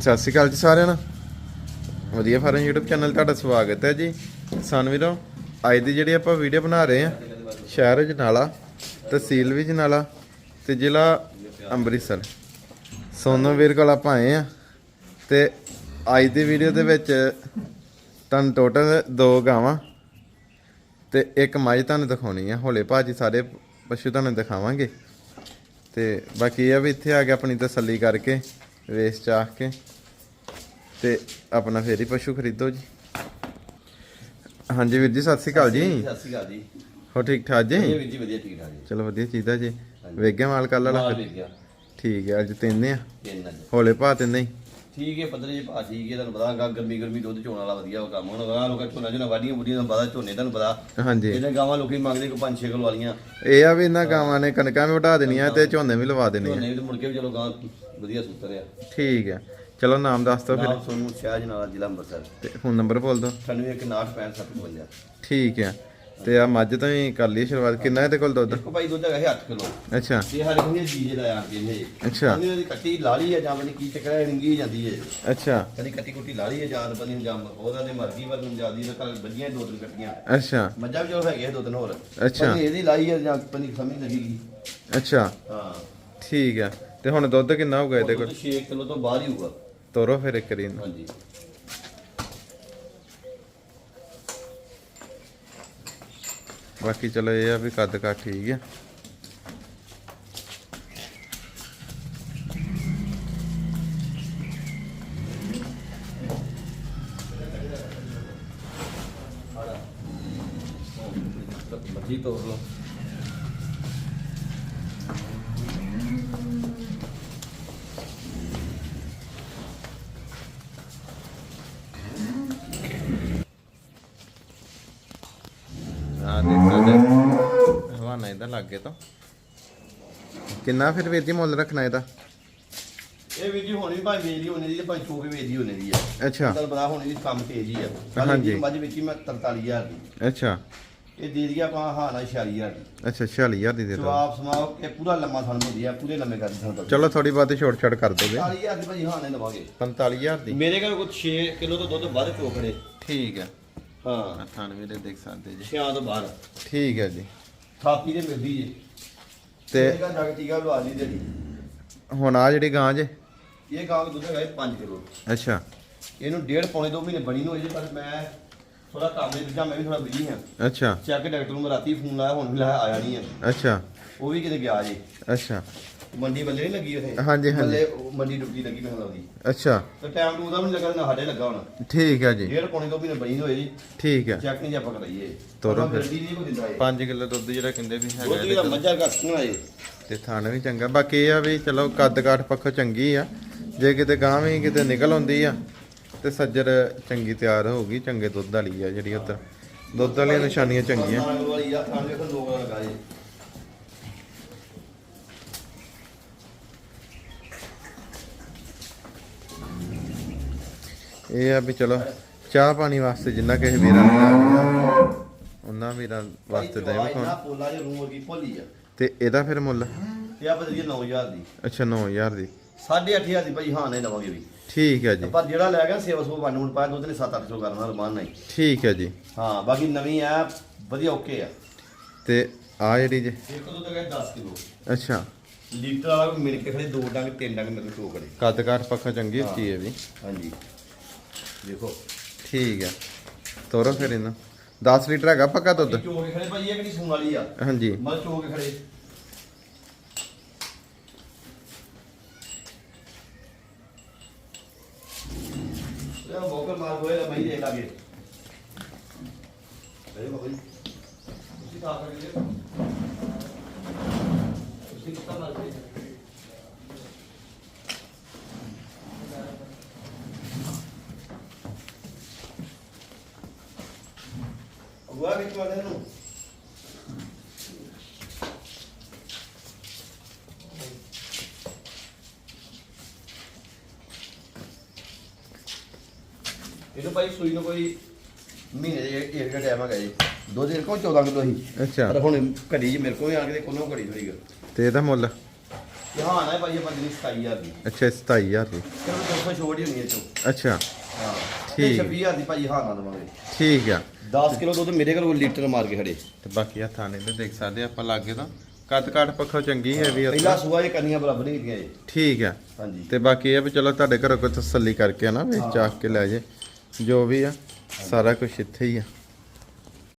ਸਤਿ ਸ਼੍ਰੀ ਅਕਾਲ ਜੀ ਸਾਰਿਆਂ ਨੂੰ। ਵਧੀਆ ਫਾਰਮ YouTube ਚੈਨਲ ਤੁਹਾਡਾ ਸਵਾਗਤ ਹੈ ਜੀ। ਕਿਸਾਨ ਵੀਰੋ, ਅੱਜ ਦੀ ਜਿਹੜੀ ਆਪਾਂ ਵੀਡੀਓ ਬਣਾ ਰਹੇ ਆ ਸ਼ਹਿਰ ਜਨਾਲਾ, ਤਹਿਸੀਲ ਵੀ ਜਨਾਲਾ ਤੇ ਜ਼ਿਲ੍ਹਾ ਅੰਮ੍ਰਿਤਸਰ। ਸੋਨੋ ਵੀਰ ਕੋਲ ਆਪਾਂ ਆਏ ਆ ਤੇ ਅੱਜ ਦੀ ਵੀਡੀਓ ਦੇ ਵਿੱਚ ਤੁਹਾਨੂੰ ਟੋਟਲ ਦੋ ਗਾਵਾਂ ਤੇ ਇੱਕ ਮੱਝ ਤੁਹਾਨੂੰ ਦਿਖਾਉਣੀ ਆ। ਹੋਲੇ ਭਾਜੀ ਸਾਰੇ ਪਸ਼ੂ ਤੁਹਾਨੂੰ ਦਿਖਾਵਾਂਗੇ। ਤੇ ਬਾਕੀ ਇਹ ਆ ਵੀ ਇੱਥੇ ਆ ਕੇ ਆਪਣੀ ਤਸੱਲੀ ਕਰਕੇ। ਵੇਚ ਚਾਹ ਕੇ ਤੇ ਆਪਣਾ ਫੇਰ ਹੀ ਪਸ਼ੂ ਖਰੀਦੋ ਜੀ। ਹਾਂਜੀ ਵੀਰ ਜੀ ਸਤਿ ਸ਼੍ਰੀ ਅਕਾਲ ਜੀ। ਸਤਿ ਸ਼੍ਰੀ ਅਕਾਲ ਜੀ। ਹੋ ਠੀਕ ਠਾਕ ਵਧੀਆ ਜੀ ਵੀਰ ਜੀ ਵਧੀਆ ਠੀਕ ਠਾਕ ਜੀ। ਚਲੋ ਵਧੀਆ ਚੀਜ਼ਾਂ ਜੀ। ਵੇਗੇ ਮਾਲ ਕੱਲ ਵਾਲਾ? ਮਾਲ ਠੀਕ ਹੈ ਅੱਜ ਤਿੰਨ ਆ। ਹੋਲੇ ਭਾ ਤਿੰਨੇ ਹੀ? ਠੀਕ ਹੈ ਪੱਧਰੇ ਜੀ ਭਾ ਠੀਕ ਹੈ ਤੁਹਾਨੂੰ ਪਤਾ ਗਾ ਗਰਮੀ ਗਰਮੀ ਦੁੱਧ ਚੋਣ ਵਾਲਾ ਵਧੀਆ ਉਹ ਕੰਮ। ਹੁਣ ਗਾ ਲੋਕਾਂ ਝੋਨਾ ਝੋਨਾ ਵਾਢੀਆਂ ਬੁੱਢੀਆਂ ਤੁਹਾਨੂੰ ਪਤਾ ਝੋਨੇ ਤੁਹਾਨੂੰ ਪਤਾ। ਹਾਂਜੀ। ਇਹਦੇ ਗਾਵਾਂ ਲੋਕੀ ਮੰਗਦੇ ਕੋ 5-6 ਕਿਲੋ ਵਾਲੀਆਂ। ਇਹ ਆ ਵੀ ਇਹਨਾਂ ਗਾਵਾਂ ਨੇ ਕਣਕਾਂ ਵੀ ਵਢਾ ਦੇਣੀਆਂ ਤੇ ਝੋਨੇ ਵੀ ਲਵਾ ਦੇਣੇ ਆ। ਝੋਨੇ ਵੀ ਮੁੜ ਕੇ ਵੀ ਚਲੋ ਗਾਂ ਵਧੀਆ ਸੁੱਤਰ ਆ। ਠੀਕ ਹੈ ਚਲੋ ਨਾਮ ਦੱਸ ਦਿਓ ਫਿਰ। ਨਾਮ ਸੋਨੂੰ ਸ਼ਾਹ ਜਨਾਲਾ ਜ਼ਿਲ੍ਹਾ ਅੰਮ੍ਰਿਤਸਰ। ਤੇ ਫੋਨ ਨੰਬਰ ਬੋਲ ਦਿਓ। 916565 ਠੀਕ ਹੈ ਤੇ ਆ ਮੱਝ ਤੋਂ ਹੀ ਕਰ ਲਈ ਸ਼ੁਰੂਆਤ। ਕਿੰਨਾ ਇਹਦੇ ਕੋਲ ਦੁੱਧ? ਕੋ ਭਾਈ ਦੁੱਧ ਹੈਗਾ 8 ਕਿਲੋ। ਅੱਛਾ। ਤੇ ਹਰ ਕੋਈ ਜੀਜੇ ਦਾ ਆਣ ਕੇ ਇਹ ਅੱਛਾ। ਇਹਦੀ ਕੱਟੀ ਲਾ ਲਈ ਹੈ ਜਾਂ ਬਣੀ ਕੀ ਚੱਕਰ ਹੈ ਰਿੰਗੀ ਜਾਂਦੀ ਹੈ ਅੱਛਾ। ਕਦੀ ਕੱਟੀ ਕੁੱਟੀ ਲਾ ਲਈ ਹੈ ਜਾਂ ਬਣੀ ਜਾਂ ਉਹਦਾ ਨੇ ਮਰਜ਼ੀ ਵੱਲ ਨੂੰ ਜਾਂਦੀ ਹੈ ਕੱਲ ਵੱਜੀਆਂ ਦੋ ਤਿੰਨ ਕੱਟੀਆਂ। ਅੱਛਾ। ਮੱਝਾਂ ਵੀ ਚਲੋ ਹੈਗੇ ਆ ਦੋ ਤਿੰਨ ਹੋਰ। ਅੱਛਾ। ਇਹਦੀ ਲਾਈ ਹੈ ਜਾਂ ਪਨੀ ਸਮਝ ਲੱਗੇਗੀ ਅੱਛਾ। ਹਾਂ। ਠੀਕ ਹੈ ਤੇ ਹੁਣ ਦੁੱਧ ਕਿੰਨਾ ਹੋਊਗਾ ਇਹਦੇ ਕੋਲ? 6 ਕਿਲੋ ਤੋਂ ਬਾਹਰ ਹੀ ਹੋਊਗਾ। ਤੋਰੋ ਫਿਰ ਇੱਕ ਰੀ ਨੂੰ। ਹਾਂਜੀ। ਬਾਕੀ ਚਲੋ ਇਹ ਆ ਵੀ ਕੱਦ ਕਾ ਠੀਕ ਆ। ਮੱਝੀ ਤੋੜ ਲਓ। ਲੱਗੇ ਤਾਂ। ਕਿੰਨਾ ਫਿਰ ਵੀਰ ਜੀ ਮੁੱਲ ਰੱਖਣਾ ਇਹਦਾ? ਇਹ ਵੀ ਜੀ ਹੋਣੀ ਭਾਈ ਵੇਚਦੀ ਹੋਣੀ ਦੀ ਭਾਈ ਚੋਕੇ ਵੇਚਦੀ ਹੋਣੀ ਦੀ ਆ। ਅੱਛਾ। ਤੁਹਾਨੂੰ ਪਤਾ ਹੋਣੀ ਦੀ ਕੰਮ ਤੇਜ਼ ਹੀ ਆ। ਹਾਂਜੀ। ਦੀ ਮੱਝ ਵੇਚੀ ਮੈਂ 43000 ਦੀ। ਅੱਛਾ। ਇਹ ਦੇ ਦਿਆ ਆਪਾਂ ਹਾਂ ਨਾ 46000 ਦੀ। ਅੱਛਾ 46000 ਦੀ ਦੇ ਦੋ ਜਵਾਬ ਸਮਾਓ ਕਿ ਪੂਰਾ ਲੰਮਾ ਥਣ ਹੁੰਦੀ ਆ ਪੂਰੇ ਲੰਮੇ ਕਰ ਦਿੱਤਾ ਚਲੋ ਥੋੜੀ ਬਹੁਤੀ ਛੋਟ ਛੜ ਕਰ ਦੋਗੇ 40000 ਦੀ ਭਾਈ ਹਾਂ ਨਹੀਂ ਦਵਾਂਗੇ 45000 ਦੀ। ਮੇਰੇ ਕੋਲ ਕੁਝ 6 ਕਿਲੋ ਤੋਂ ਦੁੱਧ ਵੱਧ ਚੋਕੜੇ ਠੀਕ ਹੈ। ਹਾਂ। 98 ਦੇ ਦੇਖ ਸਕਦੇ ਜੀ। ਛਿਆਂ ਤੋਂ ਬਾਹਰ। ਠੀਕ ਹੈ ਜੀ। ਥਾਪੀ ਦੇ ਮਿਲਦੀ ਜੇ। ਤੇ ਇਹਦਾ ਜਗ ਟੀਕਾ ਲਵਾ ਲਈ ਜਿਹੜੀ ਹੁਣ ਆ ਜਿਹੜੀ ਗਾਂ ਜੇ। ਇਹ ਗਾਂ ਦਾ ਦੁੱਧ ਹੈਗਾ 5 ਕਿਲੋ। ਅੱਛਾ। ਇਹਨੂੰ ਡੇਢ ਪੌਣੇ 2 ਮਹੀਨੇ ਬਣੀ ਨੂੰ ਹੋਈ ਜੇ ਪਰ ਮੈਂ ਥੋੜਾ ਕੰਮ ਦੇ ਵਿੱਚ ਆ, ਮੈਂ ਵੀ ਥੋੜਾ ਬਿਜ਼ੀ ਹਾਂ। ਅੱਛਾ। ਚੈੱਕ ਡਾਕਟਰ ਨੂੰ ਮੈਂ ਰਾਤੀ ਫੋਨ ਲਾਇਆ ਹੁਣ ਵੀ ਲਾਇਆ ਆਇਆ ਨਹੀਂ ਹੈ ਅੱਛਾ। ਉਹ ਵੀ ਕਿਤੇ ਗਿਆ ਜੀ। ਅੱਛਾ। ਮੰਡੀ ਬੱਲੇ ਨਹੀਂ ਲੱਗੀ ਉਥੇ? ਹਾਂਜੀ, ਹਾਂਜੀ। ਬੱਲੇ ਉਹ ਮੰਡੀ ਡੁੱਬੀ ਲੱਗੀ ਮੈਨੂੰ ਲੱਗਦੀ ਅੱਛਾ। ਤੇ ਟਾਈਮ ਟੂ ਦਾ ਵੀ ਲੱਗਾ ਨਾ ਸਾਡੇ ਲੱਗਾ ਹੁਣ। ਠੀਕ ਹੈ ਜੀ। ਡੇਢ ਪੌਣੇ 2 ਮਹੀਨੇ ਬਣੀ ਹੋਈ ਜੀ। ਠੀਕ ਹੈ ਚੈੱਕ ਨਹੀਂ ਆਪਾਂ ਕਰਾਈਏ। ਤੋਰੋ ਆਪਾਂ ਫਿਰ। ਗੱਡੀ ਨਹੀਂ ਕੋਈ ਦਿੰਦਾ ਇਹ। 5 ਕਿਲੋ ਦੁੱਧ ਜਿਹੜਾ ਕਹਿੰਦੇ ਵੀ ਹੈਗਾ ਦੁੱਧ ਇਹਦੇ ਦਾ ਕੋਲ। ਮੱਝਾਂ ਘੱਟ ਇਹ ਤੇ ਥਣ ਵੀ ਚੰਗਾ। ਬਾਕੀ ਇਹ ਆ ਵੀ ਚਲੋ ਕੱਦ ਕਾਠ ਪੱਖੋਂ ਚੰਗੀ ਆ। ਜੇ ਕਿਤੇ ਗਾਂ ਵੀ ਕਿਤੇ ਨਿਕਲ ਆਉਂਦੀ ਆ ਤੇ ਸੱਜਰ ਚੰਗੀ ਤਿਆਰ ਹੋਊਗੀ ਚੰਗੇ ਦੁੱਧ ਵਾਲੀ ਆ ਜਿਹੜੀ ਉੱਧਰ। ਦੁੱਧ ਵਾਲੀਆਂ ਨਿਸ਼ਾਨੀਆਂ ਚੰਗੀਆਂ। ਵਾਲੀ ਆ ਲਗਾ ਜੀ ਇਹ ਆ ਵੀ ਚਲੋ ਚਾਹ ਪਾਣੀ ਵਾਸਤੇ ਜਿੰਨਾ ਕਿਸੇ ਵੀਰਾਂ ਨੂੰ ਲੱਗਦਾ ਉਹਨਾਂ ਵੀਰਾਂ ਵਾਸਤੇ ਦਾ ਭਾਈ ਇਹ ਨਾ ਵਿਖਾਉਣ ਪੋਲਾ ਜਿਹਾ ਰੂਮ ਵਰਗੀ ਭੋਲੀ ਆ। ਤੇ ਇਹਦਾ ਫਿਰ ਮੁੱਲ? ਤੇ ਆ ਬਦਲੀਏ 9000 ਦੀ। ਅੱਛਾ 9000 ਦੀ। 8500 ਦੀ ਭਾਈ ਹਾਂ ਨਹੀਂ ਲਵਾਂਗੇ ਵੀ। ਠੀਕ ਹੈ ਜੀ। ਪਰ ਜਿਹੜਾ ਲੈ ਗਿਆ ਸੇਵਾ ਸੋ ਮੁੰਡ ਪਾਇਆ ਦੁੱਧ ਨੇ 7-800 ਕਰਨਾ ਰਮਾਨ ਨਹੀਂ। ਠੀਕ ਹੈ ਜੀ। ਹਾਂ ਬਾਕੀ ਨਵੀਂ ਆ ਵਧੀਆ ਓਕੇ ਆ। ਤੇ ਆ ਜਿਹੜੀ ਜੇ ਇੱਕ ਦੁੱਧ ਹੈਗਾ 10 ਕਿਲੋ। ਅੱਛਾ। ਲੀਟਰ ਵਾਲਾ ਵੀ ਮਿਲ ਕੇ ਖੜੇ ਦੋ ਡੰਗ ਤਿੰਨ ਡੰਗ ਮੇਰੇ ਕੋਲ ਟੋਕੜੇ ਕੱਦ ਕਾਠ ਪੱਖੋਂ ਚੰਗੀ ਉੱਚੀ ਹੈ ਵੀ। ਹਾਂਜੀ। ਦੇਖੋ। ਠੀਕ ਹੈ। ਤੋਰੋ ਫਿਰ ਇਹਨੂੰ। 10 ਲੀਟਰ ਹੈਗਾ ਪੱਕਾ ਦੁੱਧ? ਇਹ ਚੋ ਕੇ ਖੜੇ ਭਾਈ ਇਹ ਕਿਹੜੀ ਸੂਣ ਵਾਲੀ ਆ? ਹਾਂਜੀ। ਮਲ ਚੋ ਕੇ ਖੜੇ। ਇਹ ਬੋਕਰ ਮਾਰ ਹੋਏ ਨਾ ਭਾਈ ਦੇ ਲਾਗੇ ਅਰੇ ਬਾਬਾ ਜੀ ਤੁਸੀਂ ਤਾਂ ਆ ਕੇ ਤੁਸੀਂ ਕਿੱਥਾ ਮਾਰ ਕੇ ਅਗਵਾ ਵਿੱਚ ਵਾਲੇ ਇਹਨੂੰ ਭਾਈ ਸੂਈ ਨੂੰ ਕੋਈ ਮਹੀਨੇ ਦੇ ਇੱਕ ਇੱਕ ਟਾਈਮ ਹੈਗਾ ਜੀ। ਦੋ ਦਿਨ ਕੋਲ 14 ਕਿਲੋ ਸੀ ਅੱਛਾ। ਪਰ ਹੁਣ ਘੜੀ ਜੀ ਮੇਰੇ ਕੋਲ ਵੀ ਆ ਕੇ ਕੋਲੋਂ ਘੜੀ ਹੋਈਗਾ ਤੇ ਇਹਦਾ ਮੁੱਲ? ਤੇ ਹਾਂ ਨਾ ਭਾਈ ਆਪਾਂ ਦਿਨ 27000 ਦੀ। ਅੱਛਾ 27000 ਦੀ। ਚਲੋ 200 ਛੋਟ ਹੀ ਹੋਣੀ ਹੈ ਚੋ। ਅੱਛਾ। ਹਾਂ। ਠੀਕ। 26000 ਦੀ ਭਾਈ ਹਾਂ ਨਾ ਦਵਾਂਗੇ। ਠੀਕ ਆ। 10 ਕਿਲੋ ਦੁੱਧ ਮੇਰੇ ਕੋਲ ਲੀਟਰ ਮਾਰ ਕੇ ਖੜੇ। ਤੇ ਬਾਕੀ ਆ ਥਾਣੇ ਤੇ ਦੇਖ ਸਕਦੇ ਆ ਆਪਾਂ ਲਾਗੇ ਤਾਂ। ਕੱਦ ਕਾਠ ਪੱਖੋਂ ਚੰਗੀ ਹੈ ਵੀ ਪਹਿਲਾ ਸੂਆ ਇਹ ਕੰਨੀਆਂ ਬਰਾਬਰ ਨਹੀਂ ਕੀਤੀਆਂ ਜੀ। ਠੀਕ ਆ। ਹਾਂਜੀ। ਤੇ ਬਾਕੀ ਇਹ ਵੀ ਚਲੋ ਤੁਹਾਡੇ ਘਰੋਂ ਕੋਈ ਤਸੱਲੀ ਕਰਕੇ ਨਾ ਵੀ ਕੇ ਲੈ ਜੇ। ਜੋ ਵੀ ਆ ਸਾਰਾ ਕੁਝ ਇੱਥੇ ਹੀ ਆ।